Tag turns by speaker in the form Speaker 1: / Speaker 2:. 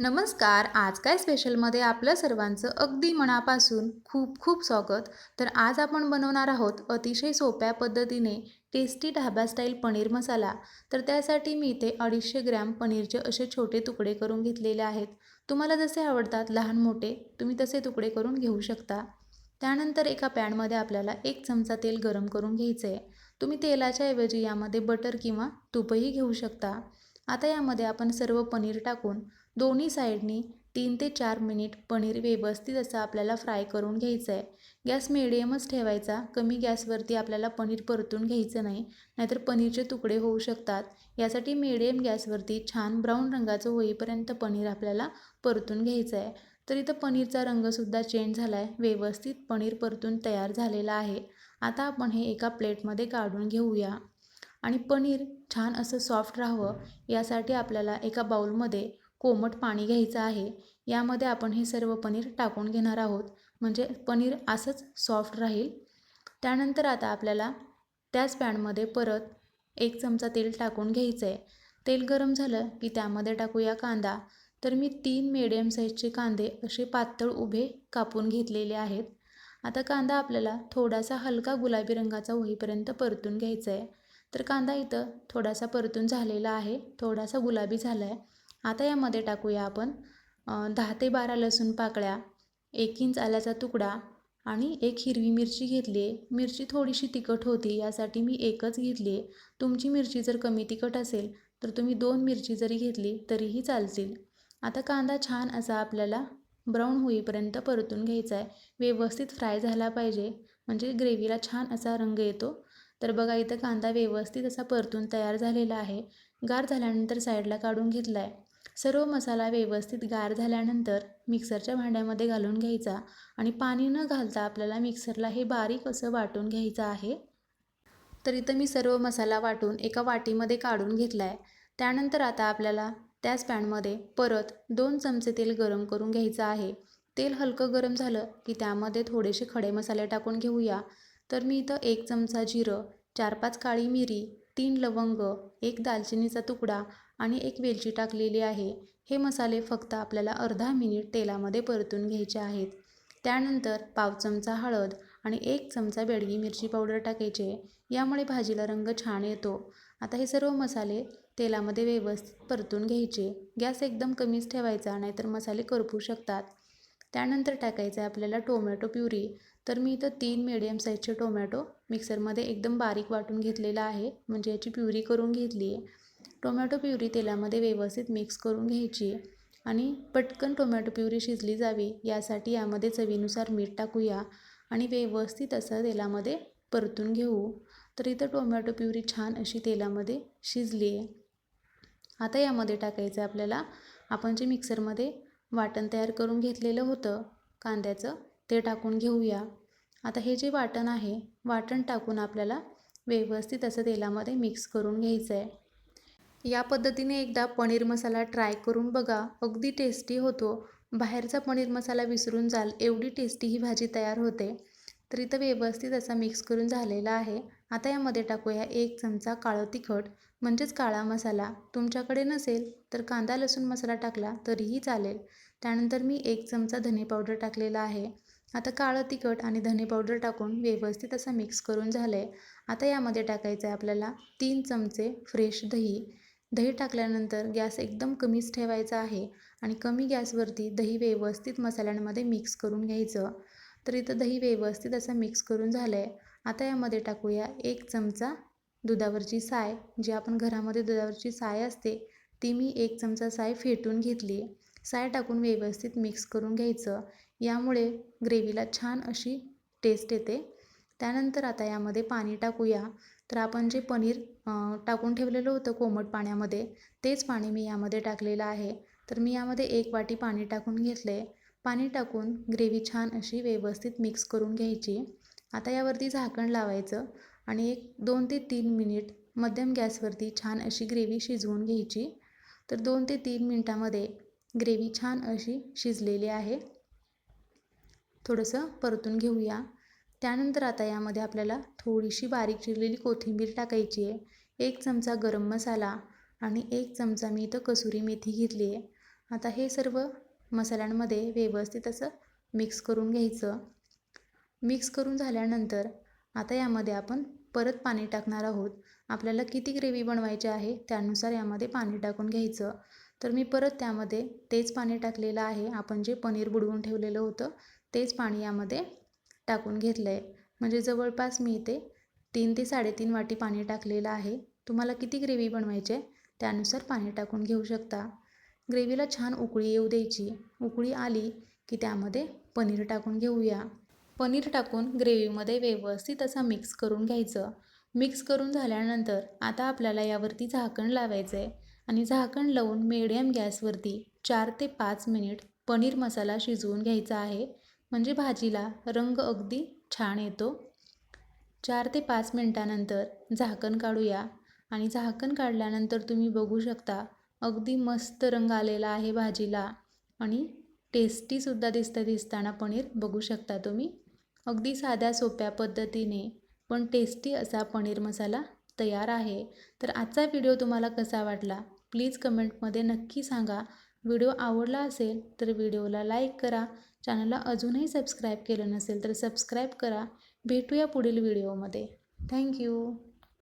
Speaker 1: नमस्कार. आज काय स्पेशलमध्ये आपलं सर्वांचं अगदी मनापासून खूप खूप स्वागत. तर आज आपण बनवणार आहोत अतिशय सोप्या पद्धतीने टेस्टी ढाबा स्टाईल पनीर मसाला. तर त्यासाठी मी इथे अडीचशे ग्रॅम पनीरचे असे छोटे तुकडे करून घेतलेले आहेत. तुम्हाला जसे आवडतात लहान मोठे तुम्ही तसे तुकडे करून घेऊ शकता. त्यानंतर एका पॅनमध्ये आपल्याला एक चमचा तेल गरम करून घ्यायचं आहे तुम्ही तेलाच्या ऐवजी यामध्ये बटर किंवा तूपही घेऊ शकता. आता यामध्ये आपण सर्व पनीर टाकून दोन्ही साईडनी तीन ते चार मिनिट पनीर व्यवस्थित असं आपल्याला फ्राय करून घ्यायचं आहे. गॅस मिडियमच ठेवायचा. कमी गॅसवरती आपल्याला पनीर परतून घ्यायचं नाही. नाहीतर पनीरचे तुकडे होऊ शकतात. यासाठी मिडियम गॅसवरती छान ब्राऊन रंगाचं होईपर्यंत पनीर आपल्याला परतून घ्यायचं आहे. तर इथं पनीरचा रंगसुद्धा चेंज झाला आहे व्यवस्थित पनीर परतून तयार झालेलं आहे. आता आपण हे एका प्लेटमध्ये काढून घेऊया. आणि पनीर छान असं सॉफ्ट राहावं यासाठी आपल्याला एका बाउलमध्ये कोमट पाणी घ्यायचं आहे. यामध्ये आपण हे सर्व पनीर टाकून घेणार आहोत. म्हणजे पनीर असंच सॉफ्ट राहील. त्यानंतर आता आपल्याला त्याच पॅनमध्ये परत एक चमचा तेल टाकून घ्यायचं आहे तेल गरम झालं की त्यामध्ये टाकूया कांदा. तर मी तीन मिडियम साईजचे कांदे असे पातळ उभे कापून घेतलेले आहेत. आता कांदा आपल्याला थोडासा हलका गुलाबी रंगाचा होईपर्यंत परतून घ्यायचा आहे तर कांदा इथं थोडासा परतून झालेला आहे. थोडासा गुलाबी झाला आहे आता यामध्ये टाकूया आपण दहा ते बारा लसूण पाकळ्या एक इंच आल्याचा तुकडा आणि एक हिरवी मिरची घेतली आहे मिरची थोडीशी तिखट होती यासाठी मी एकच घेतली आहे तुमची मिरची जर कमी तिखट असेल तर तुम्ही दोन मिरची जरी घेतली तरीही चालतील. आता कांदा छान असा आपल्याला ब्राऊन होईपर्यंत परतून घ्यायचा आहे व्यवस्थित फ्राय झाला पाहिजे. म्हणजे ग्रेव्हीला छान असा रंग येतो. तर बघा इथं कांदा व्यवस्थित असा परतून तयार झालेला आहे. गार झाल्यानंतर साईडला काढून घेतला आहे सर्व मसाला व्यवस्थित गार झाल्यानंतर मिक्सरच्या भांड्यामध्ये घालून घ्यायचा आणि पाणी न घालता आपल्याला मिक्सरला हे बारीक असं वाटून घ्यायचं आहे. तर इथं मी सर्व मसाला वाटून एका वाटीमध्ये काढून घेतला आहे त्यानंतर आता आपल्याला त्याच पॅनमध्ये परत दोन चमचे तेल गरम करून घ्यायचं आहे. तेल हलकं गरम झालं की त्यामध्ये थोडेसे खडे मसाले टाकून घेऊया. तर मी इथं एक चमचा जिरं चार पाच काळी मिरी तीन लवंग एक दालचिनीचा तुकडा आणि एक वेलची टाकलेली आहे. हे मसाले फक्त आपल्याला अर्धा मिनिट तेलामध्ये परतून घ्यायचे आहेत. त्यानंतर पाव चमचा हळद आणि एक चमचा बेडगी मिरची पावडर टाकायचे. यामुळे भाजीला रंग छान येतो. आता हे सर्व मसाले तेलामध्ये व्यवस्थित परतून घ्यायचे. गॅस एकदम कमीच ठेवायचा नाहीतर मसाले करपू शकतात. त्यानंतर टाकायचं आहे आपल्याला टोमॅटो प्युरी. तर मी इथं तीन मिडियम साईजचे टोमॅटो मिक्सरमध्ये एकदम बारीक वाटून घेतलेला आहे. म्हणजे याची प्युरी करून घेतली आहे. टोमॅटो प्युरी तेलामध्ये व्यवस्थित मिक्स करून घ्यायची आहे. आणि पटकन टोमॅटो प्युरी शिजली जावी यासाठी यामध्ये चवीनुसार मीठ टाकूया आणि व्यवस्थित असं तेलामध्ये परतून घेऊ. तर इथं टोमॅटो प्युरी छान अशी तेलामध्ये शिजली आहे. आता यामध्ये टाकायचं आहे आपल्याला आपण जे मिक्सरमध्ये वाटण तयार करून घेतलेलं होतं कांद्याचं ते टाकून घेऊया. आता हे जे वाटण आहे वाटण टाकून आपल्याला व्यवस्थित असं तेलामध्ये मिक्स करून घ्यायचं आहे या पद्धतीने एकदा पनीर मसाला ट्राय करून बघा अगदी टेस्टी होतो. बाहेरचा पनीर मसाला विसरून जाल एवढी टेस्टी ही भाजी तयार होते. तर इथं व्यवस्थित असा मिक्स करून झालेला आहे. आता यामध्ये टाकूया एक चमचा काळं तिखट म्हणजेच काळा मसाला. तुमच्याकडे नसेल तर कांदा लसूण मसाला टाकला तरीही चालेल. त्यानंतर मी एक चमचा धने पावडर टाकलेला आहे. आता काळं तिखट आणि धने पावडर टाकून व्यवस्थित असा मिक्स करून झालं आहे आता यामध्ये टाकायचं आहे आपल्याला तीन चमचे फ्रेश दही. दही टाकल्यानंतर गॅस एकदम कमीच ठेवायचा आहे आणि कमी गॅसवरती दही व्यवस्थित मसाल्यांमध्ये मिक्स करून घ्यायचं. तर इथं दही व्यवस्थित असं मिक्स करून झालं आहे आता यामध्ये टाकूया एक चमचा दुधावरची साय. जी आपण घरामध्ये दुधावरची साय असते ती मी एक चमचा साय फेटून घेतली. साय टाकून व्यवस्थित मिक्स करून घ्यायचं. यामुळे ग्रेव्हीला छान अशी टेस्ट येते. त्यानंतर आता यामध्ये पाणी टाकूया. तर आपण जे पनीर टाकून ठेवलेलं होतं कोमट पाण्यामध्ये तेच पाणी मी यामध्ये टाकलेलं आहे. तर मी यामध्ये एक वाटी पाणी टाकून घेतले. पाणी टाकून ग्रेव्ही छान अशी व्यवस्थित मिक्स करून घ्यायची. आता यावरती झाकण लावायचं आणि एक दोन ते तीन मिनिट मध्यम गॅसवरती छान अशी ग्रेव्ही शिजवून घ्यायची. तर दोन ते तीन मिनटामध्ये ग्रेव्ही छान अशी शिजलेली आहे. थोडंसं परतून घेऊया. त्यानंतर आता यामध्ये आपल्याला थोडीशी बारीक चिरलेली कोथिंबीर टाकायची आहे. एक चमचा गरम मसाला आणि एक चमचा मी इथं कसुरी मेथी घेतली आहे. आता हे सर्व मसाल्यांमध्ये व्यवस्थित असं मिक्स करून घ्यायचं. मिक्स करून झाल्यानंतर आता यामध्ये आपण परत पाणी टाकणार आहोत. आपल्याला किती ग्रेव्ही बनवायची आहे त्यानुसार यामध्ये पाणी टाकून घ्यायचं. तर मी परत त्यामध्ये तेच पाणी टाकलेलं आहे. आपण जे पनीर बुडवून ठेवलेलं होतं तेच पाणी यामध्ये टाकून घेतलं आहे म्हणजे जवळपास मी इथे तीन ते साडेतीन वाटी पाणी टाकलेलं आहे. तुम्हाला किती ग्रेव्ही बनवायची आहे त्यानुसार पाणी टाकून घेऊ शकता. ग्रेव्हीला छान उकळी येऊ द्यायची. उकळी आली की त्यामध्ये पनीर टाकून घेऊया. पनीर टाकून ग्रेव्हीमध्ये व्यवस्थित असं मिक्स करून घ्यायचं. मिक्स करून झाल्यानंतर आता आपल्याला यावरती झाकण लावायचं आहे आणि झाकण लावून मिडियम गॅसवरती चार ते पाच मिनिट पनीर मसाला शिजवून घ्यायचा आहे. म्हणजे भाजीला रंग अगदी छान येतो. चार ते पाच मिनटानंतर झाकण काढूया आणि झाकण काढल्यानंतर तुम्ही बघू शकता अगदी मस्त रंग आलेला आहे भाजीला आणि टेस्टीसुद्धा दिसतं दिसताना पनीर बघू शकता तुम्ही. अगदी साध्या सोप्या पद्धतीने पण टेस्टी असा पनीर मसाला तयार आहे. तर आजचा व्हिडिओ तुम्हाला कसा वाटला? प्लीज कमेंटमध्ये नक्की सांगा. व्हिडिओ आवडला असेल तर व्हिडिओला लाईक करा. चॅनलला अजूनही सबस्क्राईब केलं नसेल तर सबस्क्राईब करा. भेटूया पुढील व्हिडिओमध्ये. थँक्यू